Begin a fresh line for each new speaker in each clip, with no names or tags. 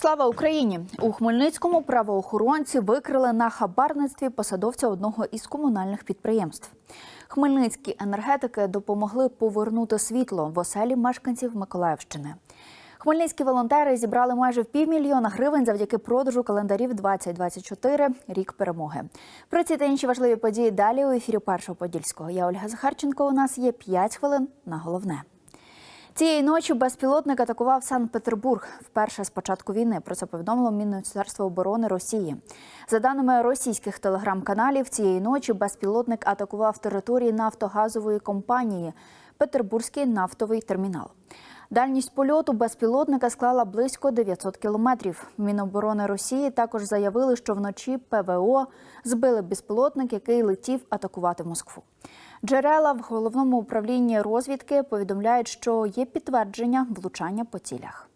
Слава Україні! У Хмельницькому правоохоронці викрили на хабарництві посадовця одного із комунальних підприємств. Хмельницькі енергетики допомогли повернути світло в оселі мешканців Миколаївщини. Хмельницькі волонтери зібрали майже в півмільйона гривень завдяки продажу календарів 2024 – рік перемоги. Про ці та інші важливі події далі у ефірі Першого Подільського. Я Ольга Захарченко. У нас є 5 хвилин на головне. Цієї ночі безпілотник атакував Санкт-Петербург вперше з початку війни. Про це повідомило Міністерство оборони Росії. За даними російських телеграм-каналів, цієї ночі безпілотник атакував території нафтогазової компанії Петербурзький нафтовий термінал. Дальність польоту безпілотника склала близько 900 кілометрів. Міноборони Росії також заявили, що вночі ПВО збили безпілотник, який летів атакувати Москву. Джерела в головному управлінні розвідки повідомляють, що є підтвердження влучання по цілях.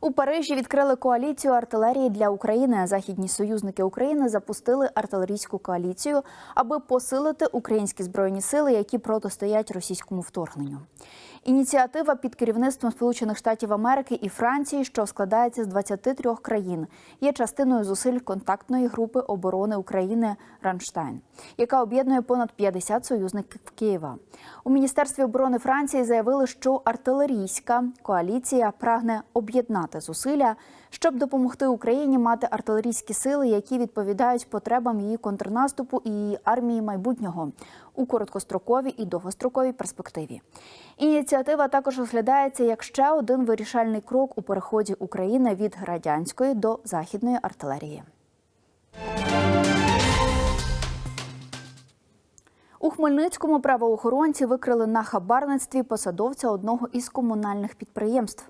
У Парижі відкрили коаліцію артилерії для України. Західні союзники України запустили артилерійську коаліцію, аби посилити українські збройні сили, які протистоять російському вторгненню. Ініціатива під керівництвом Сполучених Штатів Америки і Франції, що складається з 23 країн, є частиною зусиль контактної групи оборони України Ранштайн, яка об'єднує понад 50 союзників Києва. У міністерстві оборони Франції заявили, що артилерійська коаліція прагне об'єднати зусилля, щоб допомогти Україні мати артилерійські сили, які відповідають потребам її контрнаступу і її армії майбутнього у короткостроковій і довгостроковій перспективі. Ініціатива також розглядається як ще один вирішальний крок у переході України від радянської до західної артилерії. У Хмельницькому правоохоронці викрили на хабарництві посадовця одного із комунальних підприємств.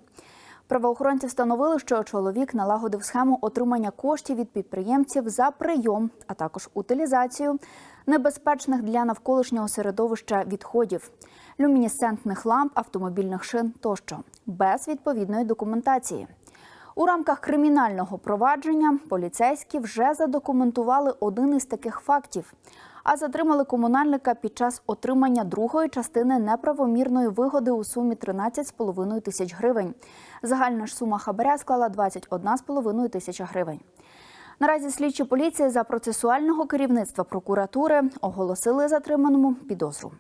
Правоохоронці встановили, що чоловік налагодив схему отримання коштів від підприємців за прийом, а також утилізацію небезпечних для навколишнього середовища відходів, люмінесцентних ламп, автомобільних шин тощо без відповідної документації. У рамках кримінального провадження поліцейські вже задокументували один із таких фактів, а затримали комунальника під час отримання другої частини неправомірної вигоди у сумі 13,5 тисяч гривень. Загальна ж сума хабаря склала 21,5 тисяча гривень. Наразі слідчі поліції за процесуального керівництва прокуратури оголосили затриманому підозру.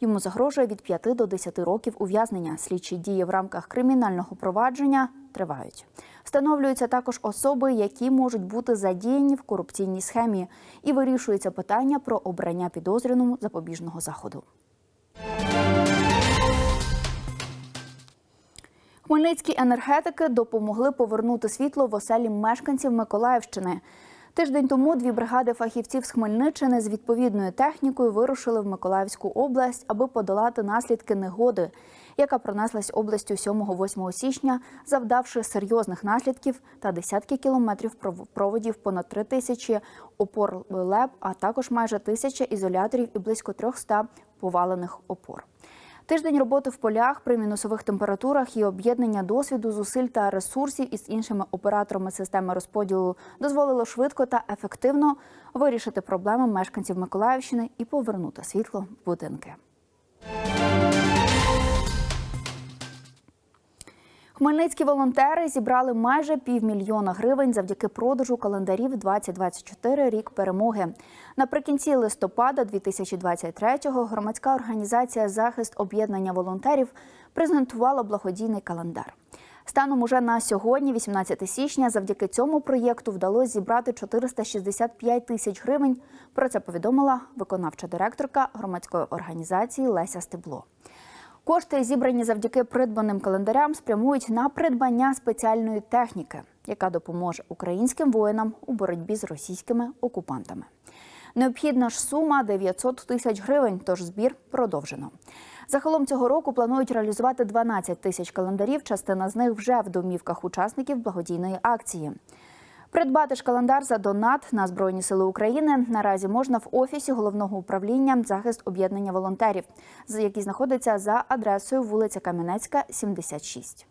Йому загрожує від 5 до 10 років ув'язнення. Слідчі дії в рамках кримінального провадження тривають. Встановлюються також особи, які можуть бути задіяні в корупційній схемі, і вирішується питання про обрання підозрюваному запобіжного заходу. Хмельницькі енергетики допомогли повернути світло в оселі мешканців Миколаївщини. Тиждень тому дві бригади фахівців з Хмельниччини з відповідною технікою вирушили в Миколаївську область, аби подолати наслідки негоди, яка пронеслась областю 7-8 січня, завдавши серйозних наслідків та десятки кілометрів проводів понад три тисячі опор ЛЕП, а також майже тисяча ізоляторів і близько 300 повалених опор. Тиждень роботи в полях при мінусових температурах і об'єднання досвіду, зусиль та ресурсів із іншими операторами системи розподілу дозволило швидко та ефективно вирішити проблеми мешканців Миколаївщини і повернути світло в будинки. Хмельницькі волонтери зібрали майже півмільйона гривень завдяки продажу календарів 2024 рік перемоги. Наприкінці листопада 2023-го громадська організація Захист об'єднання волонтерів презентувала благодійний календар. Станом уже на сьогодні, 18 січня, завдяки цьому проєкту вдалося зібрати 465 тисяч гривень. Про це повідомила виконавча директорка громадської організації Леся Стебло. Кошти, зібрані завдяки придбаним календарям, спрямують на придбання спеціальної техніки, яка допоможе українським воїнам у боротьбі з російськими окупантами. Необхідна ж сума 900 тисяч гривень, тож збір продовжено. Загалом цього року планують реалізувати 12 тисяч календарів. Частина з них вже в домівках учасників благодійної акції. Придбати ж календар за донат на Збройні Сили України наразі можна в офісі головного управління захист об'єднання волонтерів, який знаходиться за адресою вулиця Кам'янецька, 76.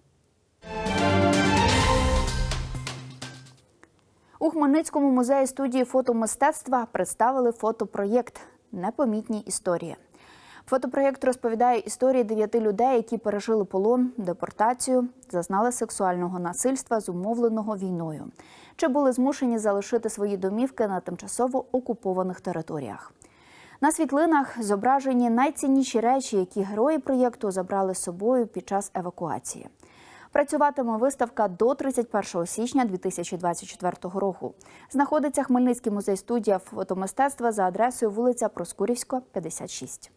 У Хмельницькому музеї студії фотомистецтва представили фотопроєкт Непомітні історії. Фотопроєкт розповідає історії дев'яти людей, які пережили полон, депортацію, зазнали сексуального насильства, зумовленого війною, чи були змушені залишити свої домівки на тимчасово окупованих територіях. На світлинах зображені найцінніші речі, які герої проєкту забрали з собою під час евакуації. Працюватиме виставка до 31 січня 2024 року. Знаходиться Хмельницький музей студія фотомистецтва за адресою вулиця Проскурівська, 56.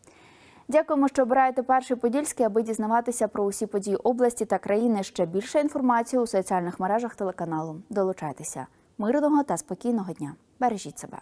Дякуємо, що обираєте перший подільський, аби дізнаватися про усі події області та країни. Ще більше інформації у соціальних мережах телеканалу. Долучайтеся. Мирного та спокійного дня. Бережіть себе.